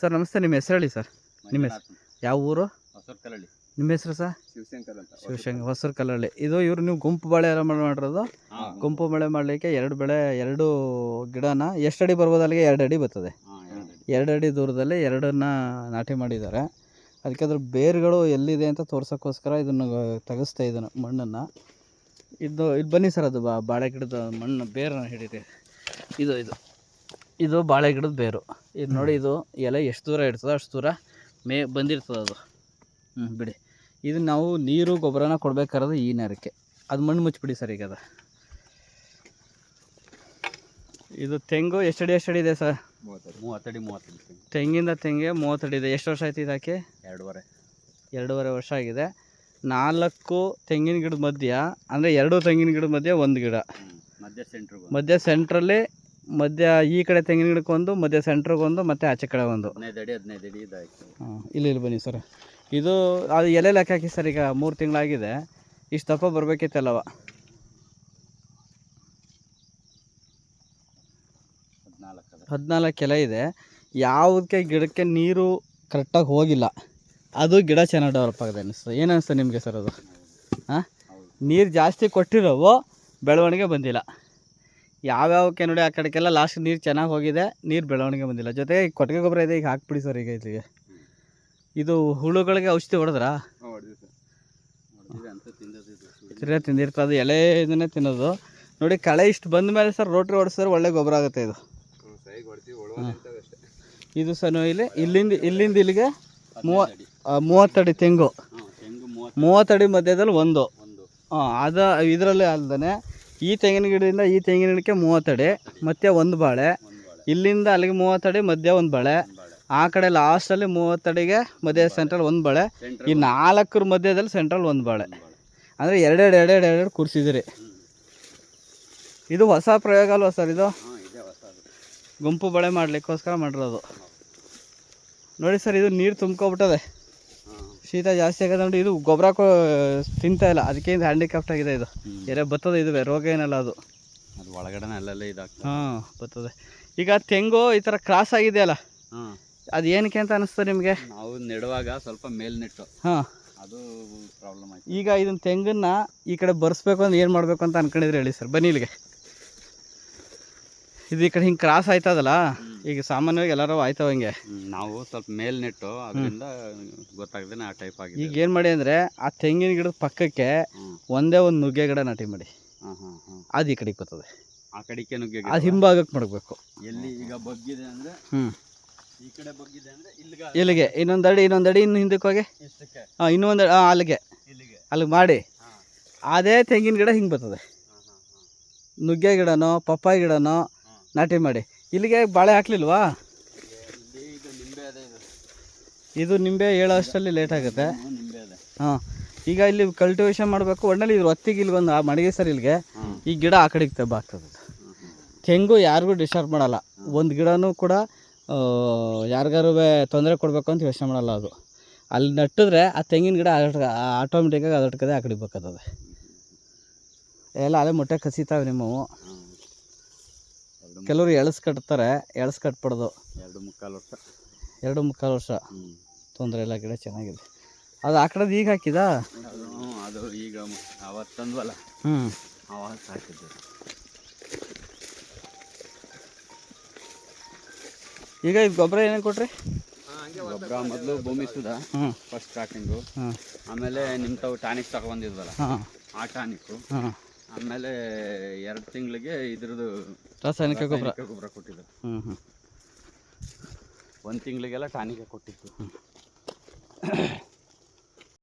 Sir ನಮಸ್ತೆ ನಿಮ್ಮ ಹೆಸರು ಹೇಳಿ ಸರ್. ನಿಮ್ಮ ಹೆಸರು ಯಾವ ಊರು? ಕಲ್ಲಳ್ಳಿ. ನಿಮ್ಮ ಹೆಸರು ಸರ್? ಶಿವಶಂಕರ್ ಅಂತ ಶಿವಶಂಕರ್ ಹೊಸೂರು ಕಲ್ಲಳ್ಳಿ. ಇದು ಇವರು ನೀವು ಗುಂಪು ಬಾಳೆ ಎಲ್ಲ ಮಾಡಿ ಮಾಡಿರೋದು? ಗುಂಪು. ಬಳೆ ಮಾಡಲಿಕ್ಕೆ ಎರಡು ಬೆಳೆ ಎರಡು ಗಿಡನ ಎಷ್ಟು ಅಡಿ ಬರ್ಬೋದು ಅಲ್ಲಿಗೆ? ಎರಡು ಅಡಿ ಬರ್ತದೆ. ಎರಡು ಅಡಿ. ದೂರದಲ್ಲಿ ಎರಡನ್ನ ನಾಟಿ ಮಾಡಿದ್ದಾರೆ. ಅದಕ್ಕೆ ಅದ್ರ ಬೇರುಗಳು ಎಲ್ಲಿದೆ ಅಂತ ತೋರ್ಸೋಕ್ಕೋಸ್ಕರ ಇದನ್ನು ತೆಗೆಸ್ತಾ ಇದನ್ನು ಮಣ್ಣನ್ನು. ಇದು ಇದು ಬನ್ನಿ ಸರ್ ಅದು ಬಾ ಬಾಳೆ ಗಿಡದ ಮಣ್ಣು ಬೇರನ್ನು ಹಿಡಿದೆ ಇದು ಇದು. ಇದು ಬಾಳೆ ಗಿಡದ ಬೇರು. ಇದು ನೋಡಿ ಇದು ಎಲೆ ಎಷ್ಟು ದೂರ ಇರ್ತದೆ ಅಷ್ಟು ದೂರ ಮೇ ಬಂದಿರ್ತದೆ ಅದು. ಹ್ಞೂ ಬಿಡಿ. ಇದು ನಾವು ನೀರು ಗೊಬ್ಬರನ ಕೊಡಬೇಕಾದ್ರೆ ಈ ನೆರಕ್ಕೆ. ಅದು ಮಣ್ಣು ಮುಚ್ಚಿಬಿಡಿ ಸರ್ ಈಗ ಅದು. ಇದು ತೆಂಗು ಎಷ್ಟು ಅಡಿ ಎಷ್ಟು ಅಡಿ ಇದೆ ಸರ್? ಮೂವತ್ತಡಿ. ಮೂವತ್ತಡಿ ಮೂವತ್ತಡಿ ತೆಂಗು. ತೆಂಗಿಂದ ತೆಂಗೆ ಮೂವತ್ತಡಿ ಇದೆ. ಎಷ್ಟು ವರ್ಷ ಆಯ್ತು ಇದಕ್ಕೆ ಎರಡೂವರೆ. ಎರಡೂವರೆ ವರ್ಷ ಆಗಿದೆ. ನಾಲ್ಕು ತೆಂಗಿನ ಗಿಡದ ಮಧ್ಯ ಅಂದರೆ ಎರಡು ತೆಂಗಿನ ಗಿಡದ ಮಧ್ಯೆ ಒಂದು ಗಿಡ. ಮಧ್ಯ ಸೆಂಟ್ರ್ ಮಧ್ಯ ಸೆಂಟ್ರಲ್ಲಿ ಮಧ್ಯ ಈ ಕಡೆ ತೆಂಗಿನ ಗಿಡಕ್ಕೊಂದು ಮಧ್ಯ ಸೆಂಟ್ರಿಗೊಂದು ಮತ್ತು ಆಚೆ ಕಡೆ ಒಂದು. ಹದಿನೈದು ಅಡಿ ಹದಿನೈದು ಅಡಿ ಇದಾಯ್ತು. ಹಾಂ ಇಲ್ಲಿ ಇಲ್ಲಿ ಬನ್ನಿ ಸರ್. ಇದು ಅದು ಎಲೆ ಲೆಕ್ಕ ಹಾಕಿ ಸರ್ ಈಗ ಮೂರು ತಿಂಗಳಾಗಿದೆ. ಇಷ್ಟು ದಪ್ಪ ಬರಬೇಕಿತ್ತಲ್ಲವ ಹದಿನಾಲ್ಕು ಎಲೆ ಇದೆ. ಯಾವುದಕ್ಕೆ ಗಿಡಕ್ಕೆ ನೀರು ಕರೆಕ್ಟಾಗಿ ಹೋಗಿಲ್ಲ. ಅದು ಗಿಡ ಚೆನ್ನಾಗಿ ಡೆವಲಪ್ ಆಗಿದೆ ಅನಿಸ್ತದೆ ಏನು ಅನಿಸ್ತದೆ ನಿಮಗೆ ಸರ್ ಅದು? ಹಾಂ? ನೀರು ಜಾಸ್ತಿ ಕೊಟ್ಟಿರೋವು ಬೆಳವಣಿಗೆ ಬಂದಿಲ್ಲ. ಯಾವ್ಯಾವಕ್ಕೆ ನೋಡಿ ಆ ಕಡೆಗೆಲ್ಲ ಲಾಸ್ಟ್ ನೀರು ಚೆನ್ನಾಗಿ ಹೋಗಿದೆ ನೀರು ಬೆಳವಣಿಗೆ ಬಂದಿಲ್ಲ. ಜೊತೆಗೆ ಕೊಟ್ಟಿಗೆ ಗೊಬ್ಬರ ಇದೆ ಈಗ ಹಾಕ್ಬಿಡಿ ಸರ್ ಈಗ ಇಲ್ಲಿಗೆ. ಇದು ಹುಳುಗಳಿಗೆ ಔಷಧಿ ಹೊಡೆದ್ರಾ. ತಿರ್ಗಾ ತಿಂದಿರ್ತದೆ ಅದು ಎಲೆ ಇದನ್ನೇ ತಿನ್ನೋದು. ನೋಡಿ ಕಳೆ ಇಷ್ಟು ಬಂದ ಮೇಲೆ ಸರ್ ರೋಟ್ರಿ ಹೊಡೆಸಿದ್ರೆ ಒಳ್ಳೆ ಗೊಬ್ಬರ ಆಗುತ್ತೆ ಇದು. ಇದು ಸರ್ ಇಲ್ಲಿ ಇಲ್ಲಿಂದ ಇಲ್ಲಿಂದ ಇಲ್ಲಿಗೆ ಮೂವ ಮೂವತ್ತಡಿ ತೆಂಗು. ಮೂವತ್ತಡಿ. ಮಧ್ಯದಲ್ಲಿ ಒಂದು. ಒಂದು. ಹಾಂ ಅದು ಇದರಲ್ಲೇ ಅಲ್ದೇ ಈ ತೆಂಗಿನ ಗಿಡದಿಂದ ಈ ತೆಂಗಿನ ಗಿಡಕ್ಕೆ ಮೂವತ್ತಡಿ ಮತ್ತೆ ಒಂದು ಬಾಳೆ, ಇಲ್ಲಿಂದ ಅಲ್ಲಿಗೆ ಮೂವತ್ತಡಿ ಮಧ್ಯ ಒಂದು ಬಾಳೆ. ಆ ಕಡೆ ಲಾಸ್ಟಲ್ಲಿ ಮೂವತ್ತಡಿಗೆ ಮಧ್ಯ ಸೆಂಟ್ರಲ್ ಒಂದು ಬಾಳೆ. ಈ ನಾಲ್ಕರ ಮಧ್ಯದಲ್ಲಿ ಸೆಂಟ್ರಲ್ ಒಂದು ಬಾಳೆ. ಅಂದರೆ ಎರಡೆರಡು ಎರಡೆರಡು ಎರಡೆರಡು ಕೂರಿಸಿದಿರಿ ಇದು ಹೊಸ ಪ್ರಯೋಗ ಅಲ್ವಾ ಸರ್ ಇದು? ಗುಂಪು ಬಳೆ ಮಾಡಲಿಕ್ಕೋಸ್ಕರ ಮಾಡಿರೋದು. ನೋಡಿ ಸರ್, ಇದು ನೀರು ತುಂಬ್ಕೊಬಿಟ್ಟದೆ. ಶೀತ ಜಾಸ್ತಿ ಆಗದೆ ನೋಡಿ ಇದು ಗೊಬ್ಬರ ಕೊ ತಿಂತಾ ಇಲ್ಲ. ಅದಕ್ಕೆ ಇದು ಹ್ಯಾಂಡಿಕ್ರಾಫ್ಟ್ ಆಗಿದೆ ಇದು. ಎರೆ ಬತ್ತದ ಇದು ರೋಗ ಏನಲ್ಲ ಅದು. ಅದು ಒಳಗಡೆ ಅಲ್ಲೆಲ್ಲ ಇದಾಗ್ತದೆ. ಹಾಂ ಬರ್ತದೆ ಈಗ ತೆಂಗು ಈ ಥರ ಕ್ರಾಸ್ ಆಗಿದೆಯಲ್ಲ ಹಾಂ. ಅದು ಏನಕ್ಕೆ ಅಂತ ಅನಿಸ್ತದೆ ನಿಮಗೆ? ನಾವು ನೆಡುವಾಗ ಸ್ವಲ್ಪ ಮೇಲ್ ನೆಟ್ಟು ಹಾಂ. ಅದು ಪ್ರಾಬ್ಲಮ್ ಆಯ್ತು. ಈಗ ಇದನ್ನ ತೆಂಗನ್ನ ಈ ಕಡೆ ಬರ್ಸ್ಬೇಕು ಅಂದ್ರೆ ಏನು ಮಾಡಬೇಕು ಅಂತ ಅನ್ಕೊಂಡಿದ್ರೆ ಹೇಳಿ ಸರ್? ಬನ್ನಿ ಇಲ್ಲಿಗೆ. ಇದು ಈ ಕಡೆ ಹಿಂಗೆ ಕ್ರಾಸ್ ಆಯ್ತದಲ್ಲ? ಈಗ ಸಾಮಾನ್ಯವಾಗಿ ಎಲ್ಲರೂ ಆಯ್ತವ ಹಂಗೆ. ನಾವು ಸ್ವಲ್ಪ ಮೇಲ್ ನೆಟ್ಟು ಅದರಿಂದ ಗೊತ್ತಾಗ್ದೇನೆ ಆ ಟೈಪ್ ಆಗಿದೆ. ಈಗ ಏನು ಮಾಡಿ ಅಂದರೆ ಆ ತೆಂಗಿನ ಗಿಡದ ಪಕ್ಕಕ್ಕೆ ಒಂದೇ ಒಂದು ನುಗ್ಗೆ ಗಿಡ ನಾಟಿ ಮಾಡಿ. ಹಾಂ ಹಾಂ ಹಾಂ. ಅದು ಈ ಕಡೆಗೆ ಬರ್ತದೆ. ಆ ಕಡೆಗೆ ನುಗ್ಗೆ ಅದು ಹಿಂಭಾಗಕ್ಕೆ ಮಾಡಬೇಕು. ಎಲ್ಲಿ ಈಗ ಬಗ್ಗಿದೆ ಅಂದ್ರೆ ಹ್ಞೂ ಈ ಕಡೆ ಬಗ್ಗಿದೆ ಅಂದ್ರೆ ಇಲ್ಲಿಗೆ ಇಲ್ಲಿಗೆ ಇನ್ನೊಂದು ಅಡಿ ಇನ್ನೊಂದು ಅಡಿ ಇನ್ನು ಹಿಂದಕ್ಕೆ ಹೋಗಿ? ಹಾಂ ಇನ್ನೊಂದು ಹಾಂ ಅಲ್ಲಿಗೆ. ಇಲ್ಲಿಗೆ. ಅಲ್ಲಿಗೆ ಮಾಡಿ. ಅದೇ ತೆಂಗಿನ ಗಿಡ ಹಿಂಗೆ ಬರ್ತದೆ. ನುಗ್ಗೆ ಗಿಡನೋ ಪಪ್ಪಾಯಿ ಗಿಡನೋ ನಾಟಿ ಮಾಡಿ. ಇಲ್ಲಿಗೆ ಬಾಳೆ ಹಾಕ್ಲಿಲ್ವಾ? ಇದು ನಿಂಬೆ ಅದೇ ಇದು. ಇದು ನಿಂಬೆ ಏಳೋ ಅಷ್ಟರಲ್ಲಿ ಲೇಟ್ ಆಗುತ್ತೆ. ಅದೇ. ಹಾಂ ಈಗ ಇಲ್ಲಿ ಕಲ್ಟಿವೇಶನ್ ಮಾಡಬೇಕು. ಒಣ್ಣಲ್ಲಿ ಇದ್ರ ಹೊತ್ತಿಗೆ ಇಲ್ಲಿ ಒಂದು ಮಡಿಗೆ ಸರ್ ಇಲ್ಲಿಗೆ ಈ ಗಿಡ ಆ ಕಡೆಗೆ ತೆಬ್ಬಾಗ್ತದೆ ಅದು. ಹಾಂ ಹಾಂ ತೆಂಗು ಯಾರಿಗೂ ಡಿಸ್ಟರ್ಬ್ ಮಾಡಲ್ಲ. ಒಂದು ಗಿಡನೂ ಕೂಡ ಯಾರಿಗಾರು ತೊಂದರೆ ಕೊಡಬೇಕು ಅಂತ ಯೋಚನೆ ಮಾಡಲ್ಲ ಅದು. ಅಲ್ಲಿ ನಟ್ಟಿದ್ರೆ ಆ ತೆಂಗಿನ ಗಿಡ ಆಟೋಮೆಟಿಕ್ಕಾಗಿ ಅದಟ್ಕದೆ ಆ ಕಡೆ ಬೇಕತ್ತದೆ ಎಲ್ಲ ಅಲ್ಲೇ ಮೊಟ್ಟೆ ಕಸಿತಾವೆ ನಿಮ್ಮವು. ಕೆಲವರು ಎಳಸ್ ಕಟ್ತಾರೆ ಎಳಸ್ ಕಟ್ಬಾರ್ದು. ಎರಡು ಮುಕ್ಕಾಲು ವರ್ಷ. ಎರಡು ಮುಕ್ಕಾಲು ವರ್ಷ. ಹ್ಞೂ ತೊಂದರೆ ಇಲ್ಲ ಗಿಡ ಚೆನ್ನಾಗಿದೆ. ಅದು ಆ ಕಡೆದು ಈಗ ಹಾಕಿದ? ಅದು ಅದು ಈಗ ಅವತ್ತು ತಂದ್ವಲ್ಲ ಹ್ಞೂ ಅವಾಗ ಹಾಕಿದ್ದು. ಈಗ ಇದು ಗೊಬ್ಬರ ಏನೇನು ಕೊಟ್ರಿ? ಗೊಬ್ಬರ ಮೊದಲು ಭೂಮಿ ಸುಧಾ ಹ್ಞೂ ಫಸ್ಟ್ ಸ್ಟಾರ್ಟಿಂಗು ಆಮೇಲೆ ನಿಮ್ಮ ತಾವು ಟಾನಿಕ್ ತಗೊಂಡಿದ್ವಲ್ಲ ಹಾಂ. ಆ ಟಾನಿಕ್ಕು ಹಾಂ ಆಮೇಲೆ ಎರಡು ತಿಂಗಳಿಗೆ ಇದ್ರದ್ದು ರಾಸಾಯನಿಕ ಗೊಬ್ಬರ. ಗೊಬ್ಬರ ಕೊಟ್ಟಿದ್ದು ಹ್ಞೂ ಹ್ಞೂ ಒಂದು ತಿಂಗಳಿಗೆಲ್ಲ ಟಾನಿಗೆ ಕೊಟ್ಟಿತ್ತು.